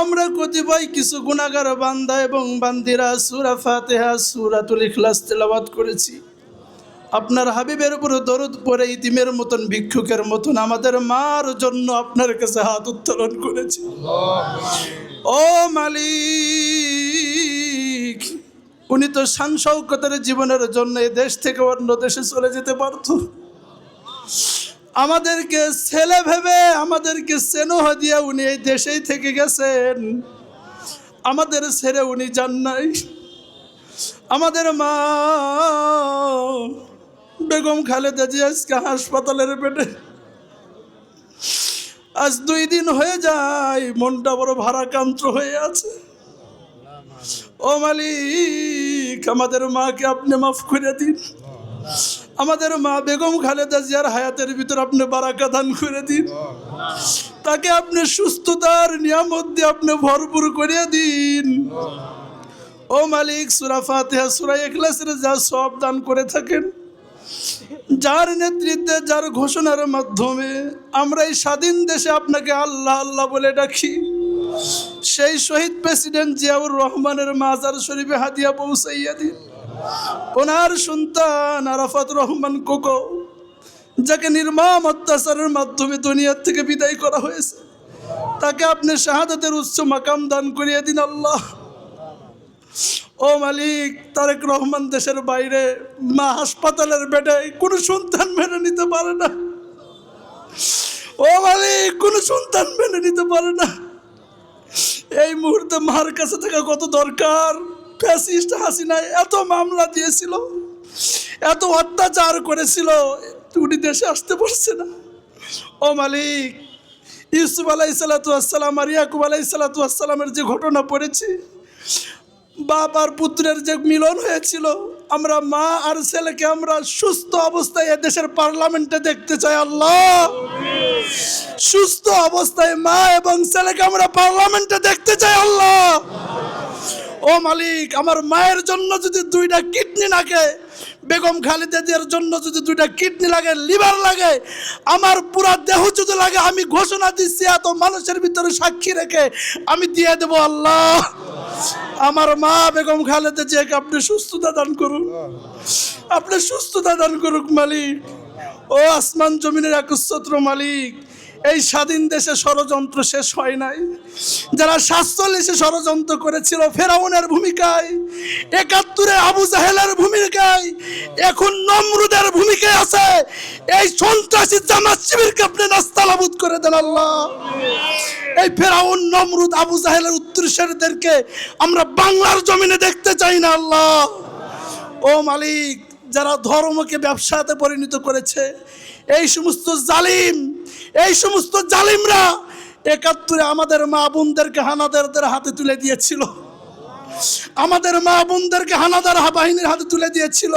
আমরা কতিপয় কিছু গুণাগার বান্দা এবং বান্দিরা সুরা ফাতেহা, সুরাতুল ইখলাস তেলাওয়াত করেছি। আপনার হাবিবের উপর দরদ পরে ইতিমের মতন, ভিক্ষুকের মতন আমাদের মার জন্য আপনার কাছে হাত উত্তোলন করেছি। ও মালিক, উনি তো শান জীবনের জন্য দেশ থেকে অন্য দেশে চলে যেতে পারতো। আমাদেরকে ছেলে ভেবে আমাদেরকে স্নেহ দিয়ে উনি এই দেশেই থেকে গেছেন। আমাদের ছেড়ে উনি যান নাই। আমাদের মা বেগম খালেদা জি আজকে হাসপাতালের পেটে আজ দুই দিন হয়ে যায়, মনটা বড় ভারাক্রান্ত হয়ে আছে। ও মালিক, আমাদের মাকে আপনি মাফ করে দিন। আমাদের মা বেগম খালেদা জিয়ার হায়াতের ভিতর আপনি বারাকা দান করে দিন। তাকে আপনি সুস্থতার নিয়ামত দিয়ে আপনি ভরপুর করে দিন। ও মালিক, সুরা ফাতেহা, সুরা এখলাসের যা সব দান করে থাকেন, যার নেতৃত্বে, যার ঘোষণার মাধ্যমে আমরা এই স্বাধীন দেশে আপনাকে আল্লাহ আল্লাহ বলে ডাকি। সেই শহীদ প্রেসিডেন্ট জিয়াউর রহমানের মাজার শরীফে হাদিয়া পৌঁছাইয়া দিন। ওনার সন্তান আরাফাত রহমান কোকো, যাকে নির্মম অত্যাচারের মাধ্যমে দুনিয়ার থেকে বিদায় করা হয়েছে, তাকে আপনি শাহাদাতের উচ্চ মাকাম দান করিয়ে দিন আল্লাহ। ও মালিক, তারেক রহমান দেশের বাইরে মা হাসপাতালের বেডে কোনো সন্তান মেনে নিতে পারে না। ও মালিক, কোনো সন্তান মেনে নিতে পারে না। এই মুহূর্তে মার কাছে থাকা কত দরকার? ফ্যাসিস্ট হাসিনা এত মামলা দিয়েছিল, এত অত্যাচার করেছিল, উনি দেশে আসতে পারছে না। ও মালিক, ইউসুফ আলাই সালাতাম আর ইয়াকুব আলাই সালাতামের যে ঘটনা পড়েছি, বাপ আর পুত্রের যে মিলন হয়েছিল, আমরা মা আর ছেলেকে আমরা সুস্থ অবস্থায় দেশের পার্লামেন্টে দেখতে চাই, আল্লাহ। সুস্থ অবস্থায় মা এবং ছেলেকে আমরা পার্লামেন্টে দেখতে চাই, আল্লাহ। ও মালিক, আমার মায়ের জন্য যদি দুইটা কিডনি লাগে, বেগম খালেদাদের জন্য যদি দুইটা কিডনি লাগে, লিভার লাগে, আমার পুরা দেহ যদি লাগে, আমি ঘোষণা দিচ্ছি, এত মানুষের ভিতরে সাক্ষী রেখে আমি দিয়ে দেব আল্লাহ। আমার মা বেগম খালেদা জিয়াকে আপনি সুস্থতা দান করুন। আপনি সুস্থতা দান করুক মালিক। ও আসমান জমিনের একচ্ছত্র মালিক। এই স্বাধীন দেশে ষড়যন্ত্র শেষ হয় নাই। যারা সাতচল্লিশে ষড়যন্ত্র করেছিল ফেরাউনের ভূমিকায়, একাত্তরে আবু জাহেলের ভূমিকায়, এখন নমরুদের ভূমিকায় আছে। এই সন্ত্রাসী জামাত শিবিরকে আপনি নাস্তালাবুদ করে দেন আল্লাহ। এই ফেরাউন, নমরুদ, আবু জাহেলের উত্তরসেরদেরকে আমরা বাংলার জমিনে দেখতে চাই না আল্লাহ। ও মালিক যারা ধর্মকে ব্যবসাতে পরিণত করেছে, এই সমস্ত জালিম, এই সমস্ত জালিমরা একাত্তরে আমাদের মা বোনদেরকে হানাদারদের হাতে তুলে দিয়েছিল। আমাদের মা বোনদেরকে হানাদার বাহিনীর হাতে তুলে দিয়েছিল।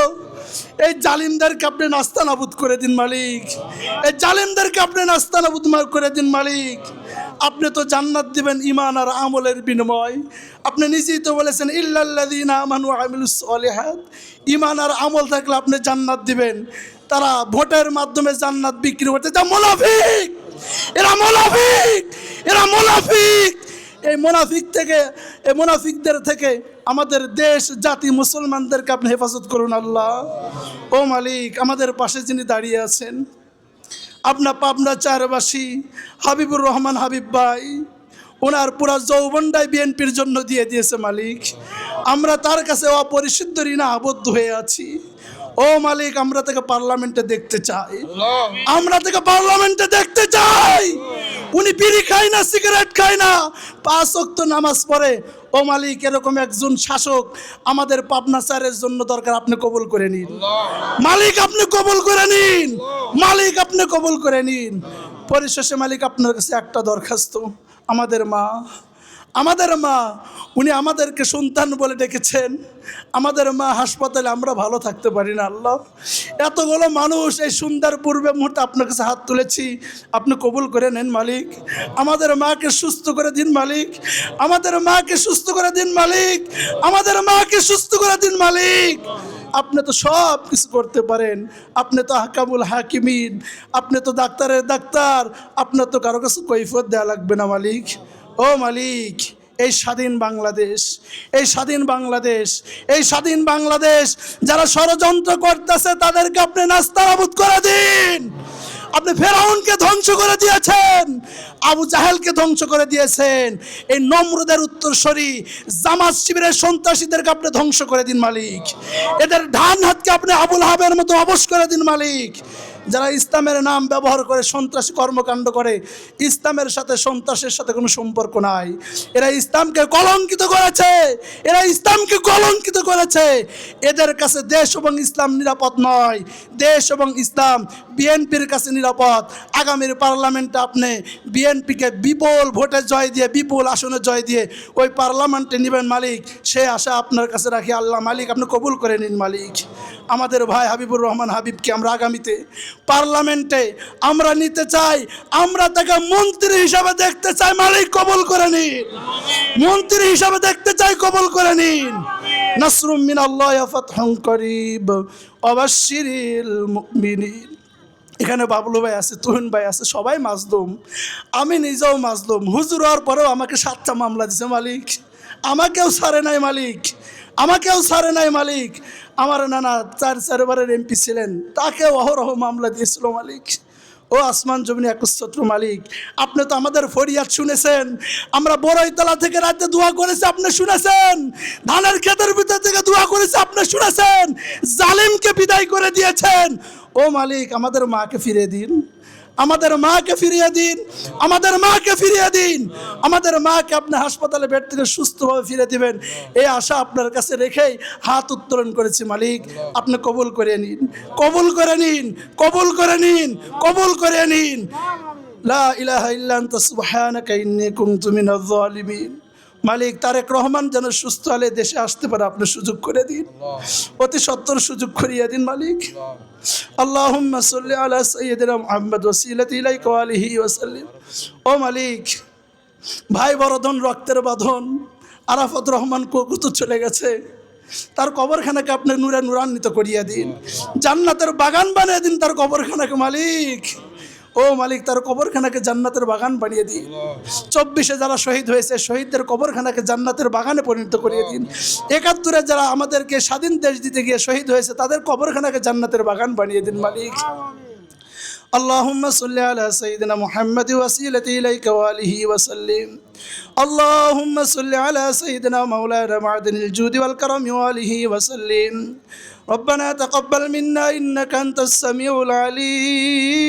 এই জালিমদেরকে আপনি নাস্তা নাবুদ করে দিন মালিক। এই জালিমদেরকে আপনি নাস্তা নাবুদ করে দিন মালিক। আপনি তো জান্নাত দিবেন ইমান আর আমলের বিনিময়। আপনি নিজেই তো বলেছেন সলিহাত ইমান আর আমল থাকলে আপনি জান্নাত দিবেন। তারা ভোটের মাধ্যমে জান্নাত বিক্রি করতে যা মুনাফিক! এরা মুনাফিক! এরা মুনাফিক! এই মোনাফিক থেকে, এই মোনাফিকদের থেকে আমাদের দেশ, জাতি, মুসলমানদেরকে আপনি হেফাজত করুন আল্লাহ। ও মালিক, আমাদের পাশে যিনি দাঁড়িয়ে আছেন আপনা পাবনা চারবাসী হাবিবুর রহমান হাবিব ভাই, ওনার পুরা যৌবনটাই বিএনপির জন্য দিয়ে দিয়েছে মালিক। আমরা তার কাছে অপরিশুদ্ধ ঋণা আবদ্ধ হয়ে আছি। ও মালিক, আমরা তাকে পার্লামেন্টে দেখতে চাই। আমরা তাকে পার্লামেন্টে দেখতে চাই। উনি বিড়ি খায় না, সিগারেট খায় না। পাঁচ অক্ত নামাজ পড়ে ও মালিক এরকম একজন শাসক আমাদের পাবনা স্যারের জন্য দরকার আপনি কবুল করে নিন। মালিক আপনি কবুল করে নিন। মালিক আপনি কবুল করে নিন। পরিশেষে মালিক আপনার কাছে একটা দরখাস্ত। আমাদের মা আমাদের মা উনি আমাদেরকে সন্তান বলে ডেকেছেন। আমাদের মা হাসপাতালে আমরা ভালো থাকতে পারি না আল্লাহ। এতগুলো মানুষ এই সুন্দর পূর্বে মুহূর্তে আপনার কাছে হাত তুলেছি। আপনি কবুল করে নেন মালিক। আমাদের মাকে সুস্থ করে দিন মালিক। আমাদের মাকে সুস্থ করে দিন মালিক। আমাদের মাকে সুস্থ করে দিন মালিক। আপনি তো সব কিছু করতে পারেন। আপনি তো হাকামুল হাকিমিন। আপনি তো ডাক্তারের ডাক্তার। আপনার তো কারও কাছে কৈফত দেওয়া লাগবে না মালিক। ও মালিক এই স্বাধীন বাংলাদেশ, এই স্বাধীন বাংলাদেশ, এই স্বাধীন বাংলাদেশ, যারা ষড়যন্ত্র করতেছে তাদেরকে আপনি নাস্তানাবুদ করে দিন। আপনি ফেরাউনকে ধ্বংস করে দিয়েছেন, আবু জাহেলকে ধ্বংস করে দিয়েছেন। এই নম্রদের উত্তরসরি, জামাত শিবিরের সন্ত্রাসীদেরকে আপনি ধ্বংস করে দিন মালিক। এদের ধান হাতকে আপনি আবুল হাবের মতো অবশ করে দিন মালিক। যারা ইসলামের নাম ব্যবহার করে, সন্ত্রাসী কর্মকাণ্ড করে, ইসলামের সাথে সন্ত্রাসের সাথে কোনো সম্পর্ক নাই। এরা ইসলামকে কলঙ্কিত করেছে। এরা ইসলামকে কলঙ্কিত করেছে। এদের কাছে দেশ এবং ইসলাম নিরাপদ নয়। দেশ এবং ইসলাম বিএনপির কাছে নিরাপদ। আগামীর পার্লামেন্টে আপনি বিএনপিকে বিপুল ভোটে জয় দিয়ে, বিপুল আসনে জয় দিয়ে ওই পার্লামেন্টে নেবেন মালিক। সে আশা আপনার কাছে রাখি, আল্লাহ মালিক, আপনি কবুল করে নিন মালিক। আমাদের ভাই হাবিবুর রহমান হাবিবকে আমরা আগামীতে পার্লামেন্টে আমরা নিতে চাই, আমরা তাকে মন্ত্রী হিসাবে দেখতে চাই, মালিক কবল করে নিন। মন্ত্রী হিসাবে দেখতে চাই, কবল করে নিন। নাসরুম মিন আল্লাহ ফাতহুন করিব অবাশশিরিল মুমিনিন। এখানে বাবলু ভাই আছে, তুহিন ভাই আছে, সবাই মাজলুম। আমি নিজেও মাজলুম। হুজুর হওয়ার পরেও আমাকে সাতটা মামলা দিছে, মালিক। আমাকেও ছাড়ে নাই মালিক, আমাকেও ছাড়ে নাই মালিক। আমার নানা চার চারবারের এমপি ছিলেন, তাকেও অহরহ মামলা দিয়েছিল মালিক। ও আসমান জমিনি একচ্ছত্র মালিক। আপনি তো আমাদের ফরিয়াদ শুনেছেন, আমরা বড়ইতলা থেকে রাতে দোয়া করেছি, আপনি শুনেছেন? ধানের ক্ষেতের ভিতর থেকে দোয়া করেছি, আপনি শুনেছেন? জালিমকে বিদায় করে দিয়েছেন। ও মালিক, আমাদের মাকে ফিরে দিন। আমাদের মাকে ফিরিয়ে দিন, আমাদের মাকে ফিরিয়ে দিন, আমাদের মাকে আপনি হাসপাতালে বেড থেকে সুস্থভাবে ফিরে দিবেন। এই আশা আপনার কাছে রেখেই হাত উত্তোলন করেছি মালিক। আপনি কবুল করে নিন, কবুল করে নিন, কবুল করে নিন, কবুল করে নিন। লা ইলাহা ইল্লা আনতা, সুবহানাকা ইন্নী কুনতু মিনাজ জালিমিন মালিক তারেক রহমান যেন সুস্থ হলে দেশে আসতে পারে আপনি সুযোগ করে দিন। অতি সত্তর সুযোগ করিয়ে দিন মালিক। আল্লাহ। সাল্লি আলা সাইয়্যিদিনা মুহাম্মদ ওয়াসিলাতি আলিহি ও মালিক ভাই বরধন রক্তের বাঁধন আরাফত রহমান কুকুত চলে গেছে। তার কবরখানাকে আপনি নূরে নূরান্বিত করিয়ে দিন। জান্নাতের বাগান বানিয়ে দিন তার কবরখানাকে মালিক। ও মালিক, তার কবরখানাকে জান্নাতের বাগান বানিয়ে দিন। চব্বিশে যারা শহীদ হয়েছে, শহীদদের কবরখানাকে জান্নাতের বাগানে পরিণত করিয়ে দিন। একাত্তরে যারা আমাদেরকে স্বাধীন দেশ দিতে গিয়ে শহীদ হয়েছে, তাদের কবরখানাকে জান্নাতের বাগান বানিয়ে দিন, মালিক। اللهم صل على سيدنا محمد وسيلتي إليك وآله وسلم. اللهم صل على سيدنا مولانا معدن الجود والكرم وآله وسلم. ربنا تقبل منا إنك أنت السميع العليم.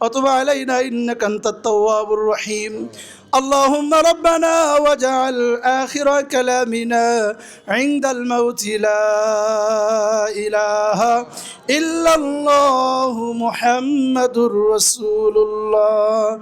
وتب علينا إنك أنت التواب الرحيم اللهم ربنا واجعل آخر كلامنا عند الموت لا إله إلا الله محمد رسول الله